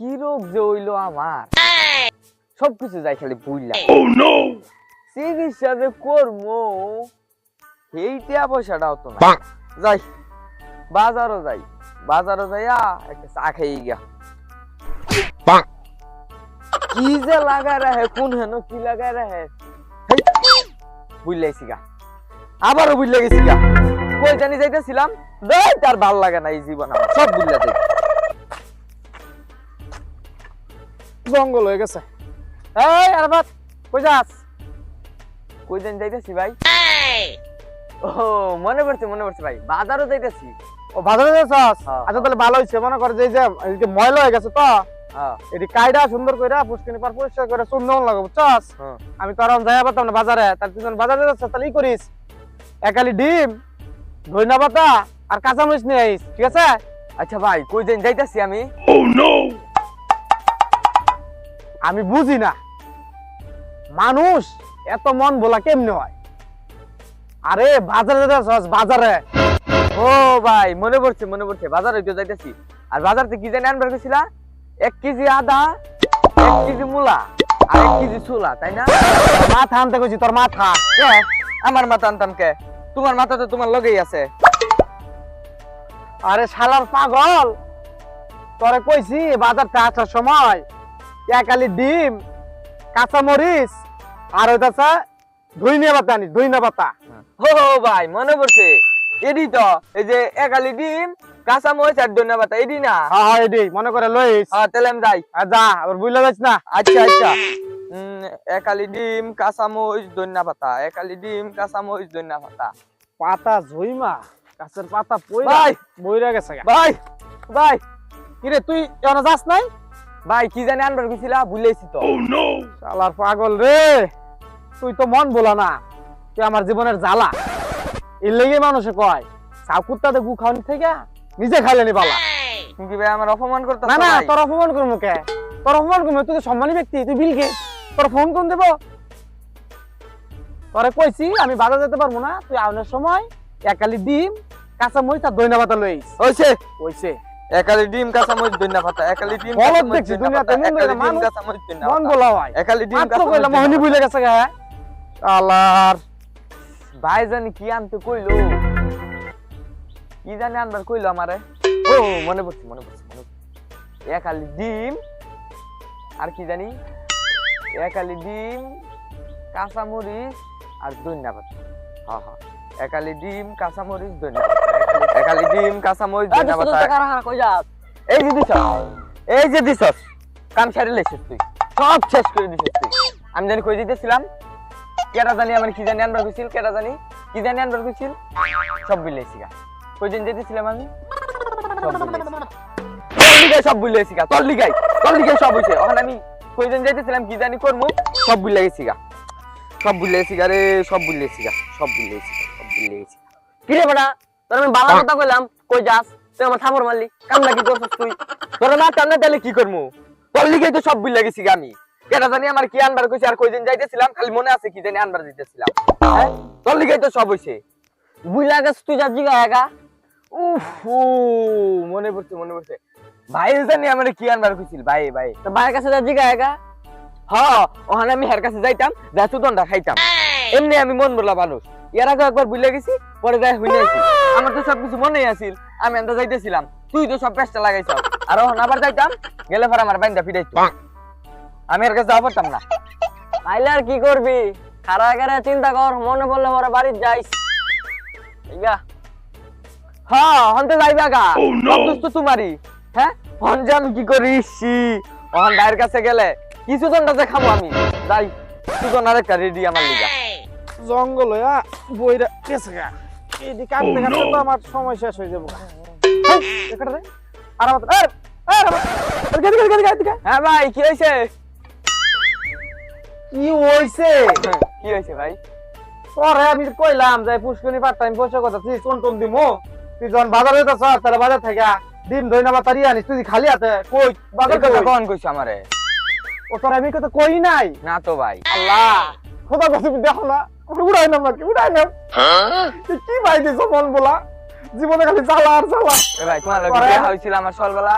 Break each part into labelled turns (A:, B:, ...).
A: কি রোগ যে হইল আমার? সবকিছু যাই খালি বুঝলাম চিকিৎসা যে করব পয়সাটাও তো না। যাই বাজারও যাই। বাজারও যাইয়া একটা চা খাই গিয়া। কি যে লাগা রাহে কোন হেন কি লাগা রাহে বুঝলাইছি গা। আবারও বুঝলে গেছি গা। কই জানি যাইতেছিলাম। তার ভালো লাগে না এই জীবন আমার। সব বুঝলে যাই
B: জঙ্গল হয়ে গেছে।
A: এই আরবাত কই যাস? কই যাইতেছি ভাই? ও মনে পড়ছে মনে পড়ছে ভাই। বাজারও যাইতেছি।
B: ও বাজারে যাচ্ছস
A: হ্যাঁ।
B: আচ্ছা তাহলে ভালো হইছে। মনে কর যে এই যে এই ময়লা হয়ে গেছে তো?
A: হ্যাঁ।
B: এটি কাইডা সুন্দর কইরা পুষ্কিনি পার পরিষ্কার করে সুন্দর লাগে বুঝছস?
A: হ্যাঁ।
B: আমি তো আর যাইয়া পারতাম না বাজারে। তার তুই বাজারে যাচ্ছ তাহলে ই করিস। একালি ডিম ধইনা পাতা আর কাঁচামরিচ নিয়ে আইস ঠিক আছে?
A: আচ্ছা ভাই কই জানি যাইতেছি আমি?
B: আমি বুঝি না। মানুষ এত মন বলা কেমনে হয়? আরে, বাজারে বাজারে।
A: ও ভাই, মনে পড়ছে মনে পড়ছে, বাজারে তো যাইতেছি। আর বাজার থেকে কি জানি আনবার গেছিলা? এক কেজি আদা, এক কেজি মূলা, আর এক কেজি ছোলা তাই না?
B: মাথা আনতে কইছি, তোর মাথা।
A: আমার মাথা আনতাম কে? তোমার মাথা তো তোমার লগেই আছে।
B: আরে শালার পাগল! তোরে কইছি, বাজারতে আসার সময় একালি ডিম কাঁচা মরিচ আর ওইটাছে ধুইনা পাতা আনিস ধুইনা পাতা।
A: ও ভাই মনে পড়ছে। এডি তো এই যে একালি ডিম কাঁচা মরিচ আর ধনিয়া পাতা এডি না?
B: হ্যাঁ হ্যাঁ এডি মনে করে লইস।
A: হ্যাঁ তাহলে আমি যাই।
B: আর যা আবার বুঝলে যাস না।
A: আচ্ছা আচ্ছা। একালি ডিম কাঁচা মরিচ ধনিয়া পাতা। একালি ডিম কাঁচা মরিচ ধনিয়া পাতা।
B: পাতা ঝুইমা গাছের পাতা পইরা
A: ভাই!
B: বইরা গেছে।
A: ভাই! ভাই!
B: কিরে তুই এখানে যাস নাই?
A: ভাই কি জানি আনবার গেছিলা? ভুলেছি তো।
B: শালার পাগল রে! তুই তো মন বলা না। তুই আমার জীবনের জ্বালা। এর লেগে মানুষে কয় চাকুত্তাতে গু খাওয়ানি থেকে নিজে খাইলে নি বালা।
A: তুমি কি ভাই আমার অপমান করতে
B: না না তোর অপমান করব কে? তোর অপমান করব? তুই তো সম্মানী ব্যক্তি তুই বিলকে তোর ফোন কোন দেবো? তোরে কইছি আমি বাজার যেতে পারব না। তুই আউনের সময় একালি ডিম কাঁচা মরিচ আর দইনা পাতা লইস।
A: হইছে। একালি ডিম কাঁচা মরিচ ধনিয়া পাতা একালি ডিম মরিচ
B: দেখছি, দুনিয়াতে ধরনের
A: ডিম
B: মানুষ মন বলা হয়।
A: একালি ডিম কাঁচা মরিচ
B: কইলাম মোহনি বুঝলে গেছে গা আল্লাহর।
A: ভাই জানি কি আনতে কইলো? কি জানি আনবার কইলো আমারে? ও মনে পড়ছে মনে পড়ছে মনে একালি ডিম আর কি জানি? একালি ডিম কাঁচা মরিচ আর ধনিয়া পাতা হ্যাঁ হ্যাঁ একালি ডিম কাঁচা মরিচ ধনিয়া পাতা একালি- ডিম ধনিয়া পাতা। এই যে দিছস এই যে দিছস কাম সারি লেছিস তুই। সব শেষ করে দিছিস তুই। আমি জানি কই দিতেছিলাম। কেটা জানি আমার কি জানি আনবার কইছিল কেটা জানি? কি জানি আনবার কইছিল সব গা কই দিন যেতেছিলাম আমি? সব বুঝলেছি তোর লিগাই সব বুঝলেছি গা তোর লিগাই তোর লিগাই সব হইছে। ওখানে আমি কই দিন যেতেছিলাম কি জানি করমু? সব বুঝলে গেছি গা সব বুঝলে গেছি গা রে সব বুঝলেছি গা সব বুঝলে গেছি গা, সব বুঝলে গেছি
C: কি রে বেটা? তোর আমি বালা কথা কইলাম কই যাস? তুই আমার থাপড় মারলি। কামলা কি করছিস তুই?
A: তোরা না তাহলে কি তোর লিগাই তো সব আমি। কেটা জানি আমার কি আনবার কইছে আর কই দিন যাইতেছিলাম খালি মনে আছে কি জানি আনবার দিতেছিলাম হ্যাঁ? তোর তো সব হইছে।
C: বুঝলা গেছ তুই যা জিগা একা?
A: উফ মনে পড়ছে মনে পড়ছে। ভাই জানি আমার কি আনবার কইছিল ভাই ভাই।
C: তো ভাইয়ের কাছে যা জিগা একা?
A: হ্যাঁ ওখানে আমি হের কাছে যাইতাম যা সুদনটা খাইতাম। এমনি আমি মন বলা মানুষ। এর আগে একবার বুঝলে গেছি পরে যাই হইনে আছি আমার তো সবকিছু মনেই আছিল। আমি এনটা যাইতেছিলাম। তুই তো সব পেস্টা লাগাইছ আর ওখানে আবার যাইতাম গেলে পর আমার বাইন্দা ফিরাইতো। আমি এর কাছে যাওয়া পারতাম না।
C: তাইলে আর কি করবি? খারা খারা চিন্তা কর মনে পড়লে পরে বাড়ির যাইস। ইয়া
A: হ্যাঁ হন্তে যাইবা গা। দোষ তো তোমারই। হ্যাঁ? হন যে আমি কি করিস ওখান ভাইয়ের কাছে গেলে কিছু জনটা যে খাব আমি। যাই সুজন আরেকটা রেডি আমার লিগা।
B: জঙ্গল হইয়া বইরা গেছে গা। এদিকে কাটতে কাটতে তো আমার সময় শেষ হয়ে যাব। এখানে আর আমার আর এদিকে।
A: হ্যাঁ ভাই কি হয়েছে?
B: কি হইছে
A: কি হয়েছে ভাই?
B: তোরে আমি কইলাম যে পুষ্কনি পার টাইম পয়সা কথা তুই কোন কোন দিমু। তুই যখন বাজারে যেতেছ তাহলে বাজার থেকে ডিম দইনা বা তারি আনিস। তুই খালি কই বাজার
A: কথা কইছো আমারে।
B: ও তোর আমি কথা কই নাই?
A: না তো ভাই।
B: আল্লাহ খোদা কথা তুমি দেখো না। আমার উড়াই নাম নাকি উড়াই নাম কি ভাই দিছ মন বলা? জীবনে খালি জ্বালা আর জ্বালা।
A: ভাই তোমার লগে বিয়া হয়েছিল আমার সকালবেলা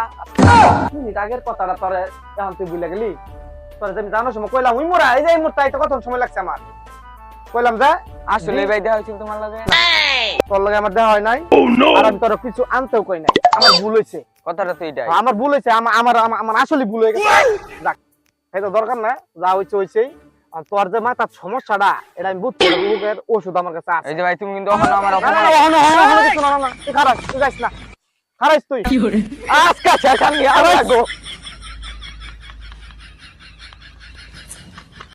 B: মিনিট আগের কথাটা তোরে এখন তুই বুঝলে গেলি? তোরে আমি জানার সময় কইলাম মোরা এই যে এই মোরটা এটা কত সময় লাগছে আমার? কইলাম যে
A: আসলে ভাই দেখা হয়েছিল তোমার লগে।
B: তোর লগে আমার দেখা হয় নাই। আর আমি তোর কিছু আনতেও কই নাই। আমার ভুল হয়েছে।
A: কথাটা তো এইটাই
B: আমার ভুল হয়েছে আমার আমার আসলে ভুল হয়ে গেছে। যাক এটা দরকার না যা হয়েছে হয়েছেই। আর তোর যে মাথার সমস্যাটা এটা আমি বুঝতে রোগের ওষুধ আমার কাছে আছে
A: এই যে ভাই তুমি কিন্তু ওখানে আমার
B: ওখানে না, না, হনো, হনো, হনো কিছু না, না, না, তুই খারাপ, তুই যাস না। খারাপ তুই।
A: আজকে আমি আর